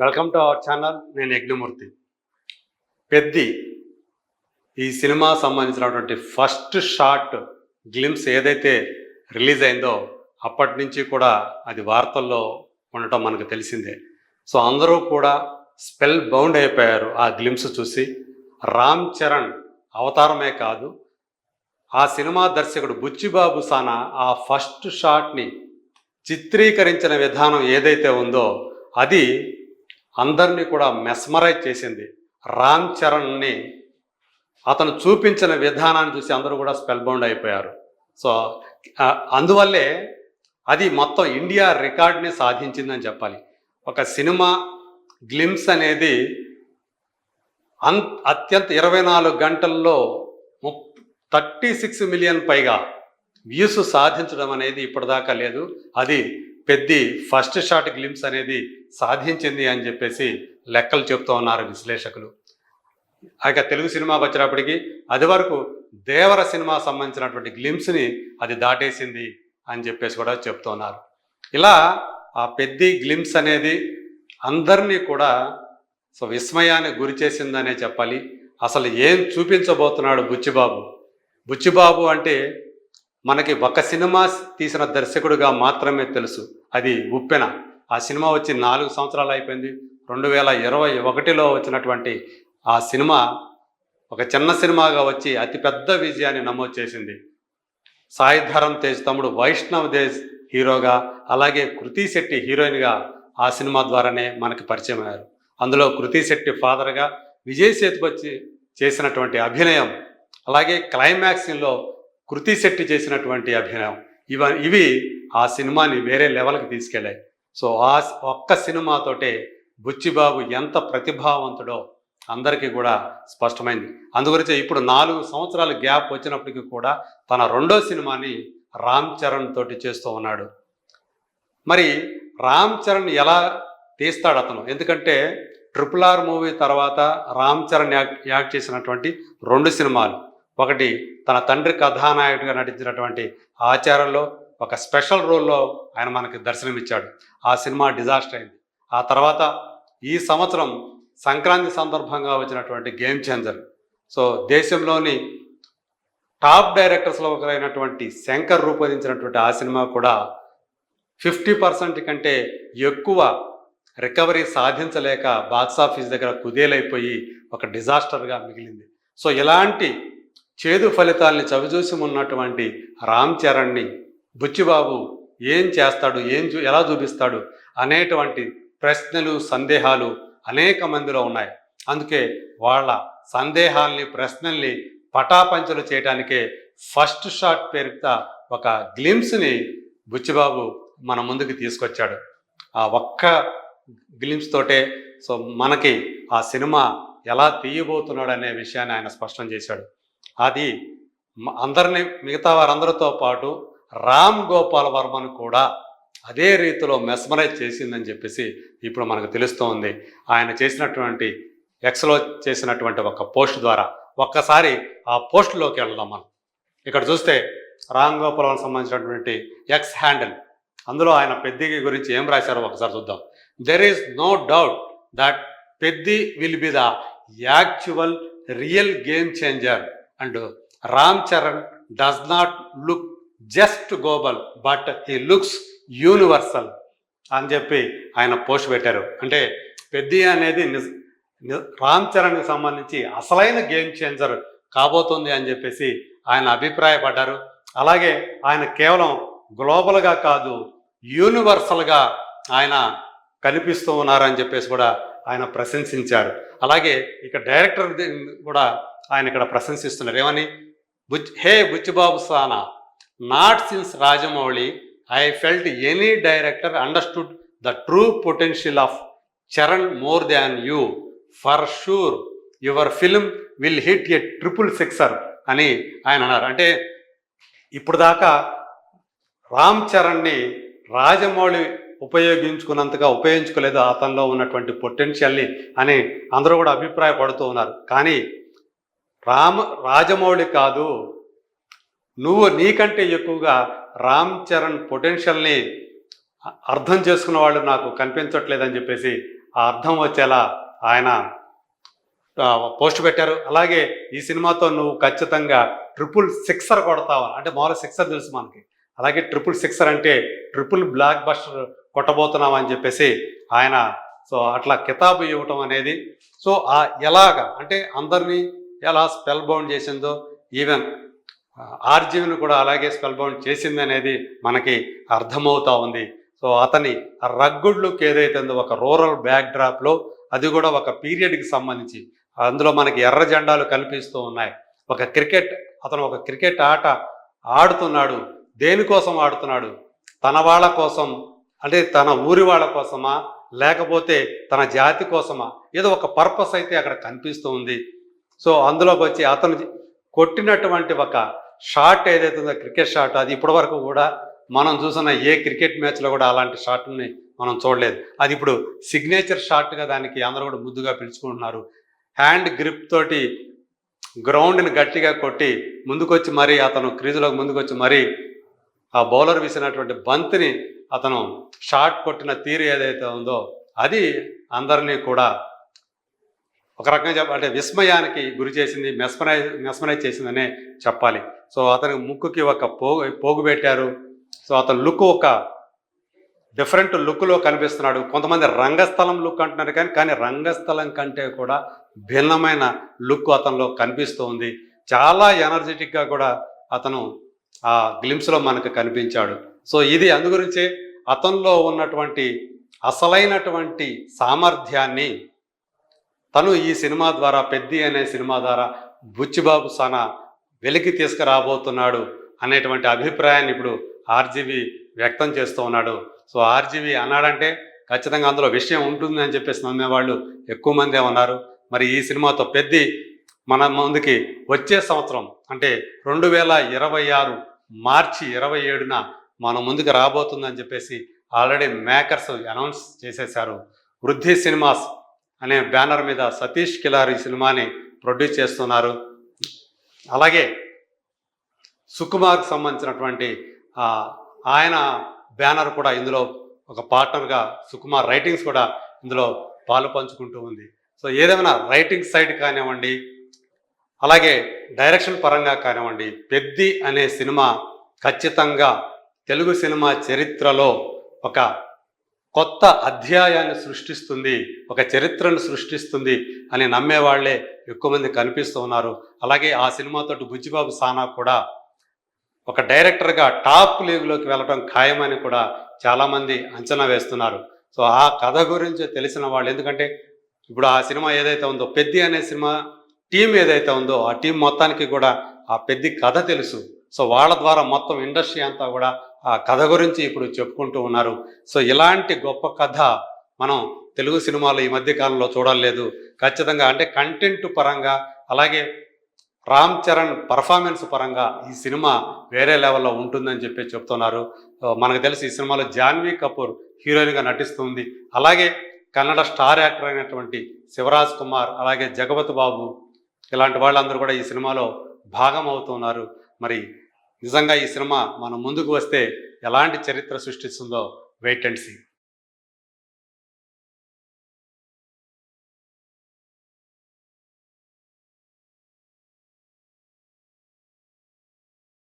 Welcome to our channel నేను యజ్ఞమూర్తి. పెద్ది ఈ సినిమా సంబంధించినటువంటి ఫస్ట్ షార్ట్ గ్లిమ్స్ ఏదైతే రిలీజ్ అయిందో అప్పటి నుంచి కూడా అది వార్తల్లో ఉండటం మనకు తెలిసిందే. సో అందరూ కూడా స్పెల్ బౌండ్ అయిపోయారు ఆ గ్లిమ్స్ చూసి. రామ్ చరణ్ అవతారమే కాదు ఆ సినిమా దర్శకుడు బుచ్చిబాబు సానా ఆ ఫస్ట్ షాట్ని చిత్రీకరించిన విధానం ఏదైతే ఉందో అది అందరినీ కూడా మెస్మరైజ్ చేసింది. రామ్ చరణ్ని అతను చూపించిన విధానాన్ని చూసి అందరూ కూడా స్పెల్ బౌండ్ అయిపోయారు. సో అందువల్లే అది మొత్తం ఇండియా రికార్డ్ని సాధించిందని చెప్పాలి. ఒక సినిమా గ్లిమ్స్ అనేది అన్ అత్యంత ఇరవై నాలుగు గంటల్లో థర్టీ సిక్స్ మిలియన్ పైగా వ్యూస్ సాధించడం అనేది ఇప్పటిదాకా లేదు. అది పెద్ది ఫస్ట్ షాట్ గ్లిమ్స్ అనేది సాధించింది అని చెప్పేసి లెక్కలు చెప్తూ ఉన్నారు విశ్లేషకులు. ఇక తెలుగు సినిమా వచ్చినప్పటికీ అది వరకు దేవర సినిమా సంబంధించినటువంటి గ్లిమ్స్ని అది దాటేసింది అని చెప్పేసి కూడా చెప్తున్నారు ఇలా ఆ పెద్ది గ్లిమ్స్ అనేది అందరినీ కూడా సో విస్మయానికి గురి చేసిందనే చెప్పాలి. అసలు ఏం చూపించబోతున్నాడు బుచ్చిబాబు? బుచ్చిబాబు అంటే మనకి ఒక సినిమా తీసిన దర్శకుడిగా మాత్రమే తెలుసు. అది ఉప్పెన. ఆ సినిమా వచ్చి నాలుగు సంవత్సరాలు అయిపోయింది. రెండు వేల ఇరవై ఒకటిలో వచ్చినటువంటి ఆ సినిమా ఒక చిన్న సినిమాగా వచ్చి అతిపెద్ద విజయాన్ని నమోదు చేసింది. సాయిధరం తేజ్ తమ్ముడు వైష్ణవ్ తేజ్ హీరోగా అలాగే కృతి శెట్టి హీరోయిన్గా ఆ సినిమా ద్వారానే మనకి పరిచయం అయ్యారు. అందులో కృతి శెట్టి ఫాదర్గా విజయ్ సేతుపతి చేసినటువంటి అభినయం అలాగే క్లైమాక్సింగ్లో కృతి శెట్టి చేసినటువంటి అభినయం. ఇవ ఇవి ఆ సినిమాని వేరే లెవెల్కి తీసుకెళ్ళాయి. సో ఆ ఒక్క సినిమాతోటే బుచ్చిబాబు ఎంత ప్రతిభావంతుడో అందరికీ కూడా స్పష్టమైంది. అందుగురించి ఇప్పుడు నాలుగు సంవత్సరాలు గ్యాప్ వచ్చినప్పటికీ కూడా తన రెండో సినిమాని రామ్ చరణ్ తోటి చేస్తూ ఉన్నాడు. మరి రామ్ చరణ్ ఎలా తీస్తాడు అతను? ఎందుకంటే ట్రిపుల్ ఆర్ మూవీ తర్వాత రామ్ చరణ్ యాక్ట్ యాక్ట్ చేసినటువంటి రెండు సినిమాలు. ఒకటి తన తండ్రి కథానాయకుడిగా నటించినటువంటి ఆచారంలో ఒక స్పెషల్ రోల్లో ఆయన మనకి దర్శనమిచ్చాడు. ఆ సినిమా డిజాస్టర్ అయింది. ఆ తర్వాత ఈ సంవత్సరం సంక్రాంతి సందర్భంగా వచ్చినటువంటి గేమ్ చేంజర్. సో దేశంలోని టాప్ డైరెక్టర్స్లో ఒకరైనటువంటి శంకర్ రూపొందించినటువంటి ఆ సినిమా కూడా ఫిఫ్టీ పర్సెంట్ కంటే ఎక్కువ రికవరీ సాధించలేక బాక్స్ ఆఫీస్ దగ్గర కుదేలైపోయి ఒక డిజాస్టర్గా మిగిలింది. సో ఇలాంటి చేదు ఫలితాల్ని చవిచూసి ఉన్నటువంటి రామ్ చరణ్ని బుచ్చిబాబు ఏం చేస్తాడు ఏం చూ ఎలా చూపిస్తాడు అనేటువంటి ప్రశ్నలు సందేహాలు అనేక మందిలో ఉన్నాయి. అందుకే వాళ్ళ సందేహాల్ని ప్రశ్నల్ని పటాపంచలు చేయడానికే ఫస్ట్ షాట్ పేరుతో ఒక గ్లిమ్స్ని బుచ్చిబాబు మన ముందుకు తీసుకొచ్చాడు. ఆ ఒక్క గ్లిమ్స్ తోటే సో మనకి ఆ సినిమా ఎలా తీయబోతున్నాడు అనే విషయాన్ని ఆయన స్పష్టం చేశాడు. అది అందరినీ మిగతా వారందరితో పాటు రామ్ గోపాల్ వర్మను కూడా అదే రీతిలో మెస్మరైజ్ చేసిందని చెప్పేసి ఇప్పుడు మనకు తెలుస్తోంది. ఆయన చేసినటువంటి ఎక్స్లో చేసినటువంటి ఒక పోస్ట్ ద్వారా ఒక్కసారి ఆ పోస్ట్లోకి వెళ్దాం మనం. ఇక్కడ చూస్తే రామ్ గోపాల్ సంబంధించినటువంటి ఎక్స్ హ్యాండిల్. అందులో ఆయన పెద్దికి గురించి ఏం రాశారో ఒకసారి చూద్దాం. There is no doubt that Peddi will be the actual real game changer and Ram Charan does not look just global but he looks universal అని చెప్పి ఆయన పోస్ట్ పెట్టారు. అంటే పెద్ది అనేది ని- రామ్ చరణ్కి సంబంధించి అసలైన గేమ్ చేంజర్ కాబోతుంది అని చెప్పేసి ఆయన అభిప్రాయపడ్డారు. అలాగే ఆయన కేవలం గ్లోబల్గా కాదు యూనివర్సల్గా ఆయన కనిపిస్తూ ఉన్నారని చెప్పేసి కూడా ఆయన ప్రశంసించారు అలాగే ఇక డైరెక్టర్ కూడా ఆయన ఇక్కడ ప్రశంసిస్తున్నారు. ఏమని? Buchi hey Buchibabu Sana not since Rajamouli I felt any director understood the true potential of Charan more than you. For sure your film will hit a triple sixer అని ఆయన అన్నారు. అంటే ఇప్పుడు దాకా రామ్ చరణ్ని రాజమౌళి ఉపయోగించుకున్నంతగా ఉపయోగించుకోలేదు అతనిలో ఉన్నటువంటి పొటెన్షియల్ని అని అందరూ కూడా అభిప్రాయపడుతూ ఉన్నారు. కానీ రామ రాజమౌళి కాదు నువ్వు నీకంటే ఎక్కువగా రామ్ చరణ్ పొటెన్షియల్ని అర్థం చేసుకున్న వాళ్ళు నాకు కనిపించట్లేదని చెప్పేసి ఆ అర్థం వచ్చేలా ఆయన పోస్ట్ పెట్టారు. అలాగే ఈ సినిమాతో నువ్వు ఖచ్చితంగా ట్రిపుల్ సిక్సర్ కొడతావు? అంటే మామూలు సిక్సర్ తెలుసు మనకి. అలాగే ట్రిపుల్ సిక్సర్ అంటే ట్రిపుల్ బ్లాక్ బస్టర్ కొట్టబోతున్నాం అని చెప్పేసి ఆయన సో అట్లా కితాబు ఇవ్వటం అనేది సో ఆ ఎలాగా అంటే అందరినీ ఎలా స్పెల్ బౌండ్ చేసిందో ఈవెన్ ఆర్జీవిని కూడా అలాగే స్పెల్ బౌండ్ చేసింది అనేది మనకి అర్థమవుతా ఉంది. సో అతని ఆ రగ్గుడ్ లుక్ ఏదైతే ఉందో ఒక రూరల్ బ్యాక్ డ్రాప్లో అది కూడా ఒక పీరియడ్కి సంబంధించి అందులో మనకి ఎర్ర జెండాలు కనిపిస్తూ ఉన్నాయి. ఒక క్రికెట్ అతను ఒక క్రికెట్ ఆట ఆడుతున్నాడు. దేనికోసం ఆడుతున్నాడు? తన వాళ్ళ కోసం అంటే తన ఊరి వాళ్ళ కోసమా లేకపోతే తన జాతి కోసమా? ఏదో ఒక పర్పస్ అయితే అక్కడ కనిపిస్తూ ఉంది. సో అందులోకి వచ్చి అతను కొట్టినటువంటి ఒక షాట్ ఏదైతే ఉందో క్రికెట్ షాట్ అది ఇప్పటి వరకు కూడా మనం చూసిన ఏ క్రికెట్ మ్యాచ్లో కూడా అలాంటి షాట్ని మనం చూడలేదు. అది ఇప్పుడు సిగ్నేచర్ షాట్గా దానికి అందరూ కూడా ముద్దుగా పిలుచుకుంటున్నారు. హ్యాండ్ గ్రిప్ తోటి గ్రౌండ్ని గట్టిగా కొట్టి ముందుకొచ్చి మరీ అతను క్రీజులోకి ముందుకొచ్చి మరీ ఆ బౌలర్ విసినటువంటి బంతిని అతను షాట్ కొట్టిన తీరు ఏదైతే ఉందో అది అందరినీ కూడా ఒక రకంగా చెప్ప అంటే విస్మయానికి గురి చేసింది మెస్మరైజ్ మెస్మరైజ్ చేసిందనే చెప్పాలి. సో అతని ముక్కుకి ఒక పోగు పోగు పెట్టారు. సో అతని లుక్ ఒక డిఫరెంట్ లుక్లో కనిపిస్తున్నాడు. కొంతమంది రంగస్థలం లుక్ అంటున్నారు కానీ కానీ రంగస్థలం కంటే కూడా భిన్నమైన లుక్ అతనిలో కనిపిస్తూ ఉంది చాలా ఎనర్జెటిక్గా కూడా అతను ఆ గ్లిమ్స్లో మనకు కనిపించాడు. సో ఇది అందుగురించి అతనిలో ఉన్నటువంటి అసలైనటువంటి సామర్థ్యాన్ని తను ఈ సినిమా ద్వారా పెద్ది అనే సినిమా ద్వారా బుచ్చిబాబు సన వెలికి తీసుకురాబోతున్నాడు అనేటువంటి అభిప్రాయాన్ని ఇప్పుడు ఆర్జీవి వ్యక్తం చేస్తూ ఉన్నాడు. సో ఆర్జీవి అన్నాడంటే ఖచ్చితంగా అందులో విషయం ఉంటుంది అని చెప్పేసి నమ్మేవాళ్ళు ఎక్కువ మందే ఉన్నారు. మరి ఈ సినిమాతో పెద్ది మన ముందుకి వచ్చే సంవత్సరం అంటే రెండు వేల ఇరవై ఆరు మార్చి ఇరవై ఏడున మన ముందుకు రాబోతుందని చెప్పేసి ఆల్రెడీ మేకర్స్ అనౌన్స్ చేసేశారు. వృద్ధి సినిమాస్ అనే బ్యానర్ మీద సతీష్ కిలారి సినిమాని ప్రొడ్యూస్ చేస్తున్నారు. అలాగే సుకుమార్కి సంబంధించినటువంటి ఆయన బ్యానర్ కూడా ఇందులో ఒక పార్ట్నర్గా సుకుమార్ రైటింగ్స్ కూడా ఇందులో పాలు పంచుకుంటూ ఉంది. సో ఏదేమైనా రైటింగ్ సైడ్ కానివ్వండి అలాగే డైరెక్షన్ పరంగా కానివ్వండి పెద్ది అనే సినిమా ఖచ్చితంగా తెలుగు సినిమా చరిత్రలో ఒక కొత్త అధ్యాయాన్ని సృష్టిస్తుంది ఒక చరిత్రను సృష్టిస్తుంది అని నమ్మేవాళ్ళే ఎక్కువ మంది కనిపిస్తూ ఉన్నారు. అలాగే ఆ సినిమాతోటి బుజ్జిబాబు సానా కూడా ఒక డైరెక్టర్గా టాప్ లీగ్లోకి వెళ్ళడం ఖాయమని కూడా చాలామంది అంచనా వేస్తున్నారు. సో ఆ కథ గురించి తెలిసిన వాళ్ళు ఎందుకంటే ఇప్పుడు ఆ సినిమా ఏదైతే ఉందో పెద్ది అనే సినిమా టీం ఏదైతే ఉందో ఆ టీం మొత్తానికి కూడా ఆ పెద్ద కథ తెలుసు. సో వాళ్ళ ద్వారా మొత్తం ఇండస్ట్రీ అంతా కూడా ఆ కథ గురించి ఇప్పుడు చెప్పుకుంటూ ఉన్నారు. సో ఇలాంటి గొప్ప కథ మనం తెలుగు సినిమాలో ఈ మధ్య కాలంలో చూడలేదు. ఖచ్చితంగా అంటే కంటెంట్ పరంగా అలాగే రామ్ చరణ్ పర్ఫార్మెన్స్ పరంగా ఈ సినిమా వేరే లెవెల్లో ఉంటుందని చెప్పి చెప్తున్నారు. మనకు తెలిసి ఈ సినిమాలో జాన్వీ కపూర్ హీరోయిన్గా నటిస్తుంది. అలాగే కన్నడ స్టార్ యాక్టర్ అయినటువంటి శివరాజ్ కుమార్ అలాగే జగపతి బాబు ఇలాంటి వాళ్ళందరూ కూడా ఈ సినిమాలో భాగం అవుతున్నారు. మరి నిజంగా ఈ సినిమా మనం ముందుకు వస్తే ఎలాంటి చరిత్ర సృష్టిస్తుందో వెయిట్ అండ్ సీ